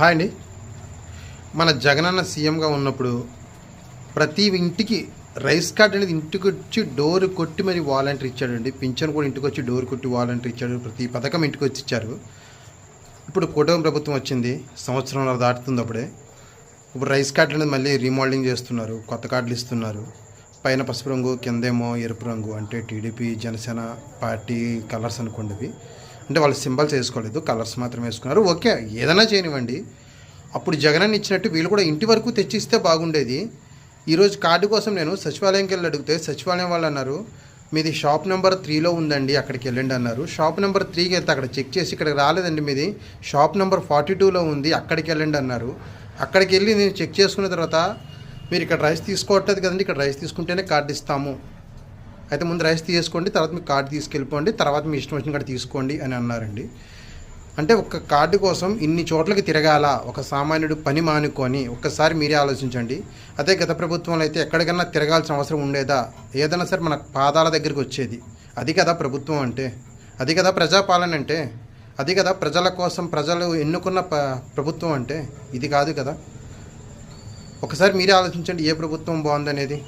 Hi అండి. మన జగనన్న సీఎంగా ఉన్నప్పుడు ప్రతి ఇంటికి రైస్ కార్డ్ అనేది ఇంటికి వచ్చి డోర్ కొట్టి మరి వాలంటీర్ ఇచ్చాడండి. పింఛన్ కూడా ఇంటికి వచ్చి డోర్ కొట్టి వాలంటీర్ ఇచ్చాడు. ప్రతి పథకం ఇంటికి వచ్చి ఇచ్చారు. ఇప్పుడు కూటమి ప్రభుత్వం వచ్చింది. సంవత్సరంలో దాటుతుంది అప్పుడే. ఇప్పుడు రైస్ కార్డులు అనేది మళ్ళీ రీమోడలింగ్ చేస్తున్నారు. కొత్త కార్డులు ఇస్తున్నారు. పైన పసుపు రంగు కిందేమో ఎరుపు రంగు అంటే టీడీపీ జనసేన పార్టీ కలర్స్ అనుకోండి అంటే వాళ్ళు సింబల్స్ వేసుకోలేదు కలర్స్ మాత్రం వేసుకున్నారు. ఓకే ఏదైనా చేయనివ్వండి. అప్పుడు జగనన్న ఇచ్చినట్టు వీళ్ళు కూడా ఇంటి వరకు తెచ్చిస్తే బాగుండేది. ఈరోజు కార్డు కోసం నేను సచివాలయంకి వెళ్ళి అడిగితే సచివాలయం వాళ్ళు అన్నారు మీది షాప్ నెంబర్ త్రీలో ఉందండి అక్కడికి వెళ్ళండి అన్నారు. షాప్ నెంబర్ త్రీకి వెళ్తే అక్కడ చెక్ చేసి ఇక్కడికి రాలేదండి మీది. షాప్ నెంబర్ ఫార్టీ టూలో ఉంది అక్కడికి వెళ్ళండి అన్నారు. అక్కడికి వెళ్ళి నేను చెక్ చేసుకున్న తర్వాత మీరు ఇక్కడ రైస్ తీసుకోవట్లేదు కదండి ఇక్కడ రైస్ తీసుకుంటేనే కార్డు ఇస్తాము. అయితే ముందు రైస్ తీసుకోండి తర్వాత మీకు కార్డు తీసుకెళ్ళిపోండి తర్వాత మీ ఇష్టం వచ్చిన కార్డు తీసుకోండి అని అన్నారండి. అంటే ఒక కార్డు కోసం ఇన్ని చోట్లకి తిరగాల ఒక సామాన్యుడు పని మానుకొని ఒక్కసారి మీరే ఆలోచించండి. అదే గత ప్రభుత్వంలో అయితే ఎక్కడికన్నా తిరగాల్సిన అవసరం ఉండేదా? ఏదైనా సరే మన పాదాల దగ్గరికి వచ్చేది. అది కదా ప్రభుత్వం అంటే. అది కదా ప్రజాపాలన అంటే. అది కదా ప్రజల కోసం ప్రజలు ఎన్నుకున్న ప ప్రభుత్వం అంటే. ఇది కాదు కదా. ఒకసారి మీరే ఆలోచించండి ఏ ప్రభుత్వం బాగుందనేది.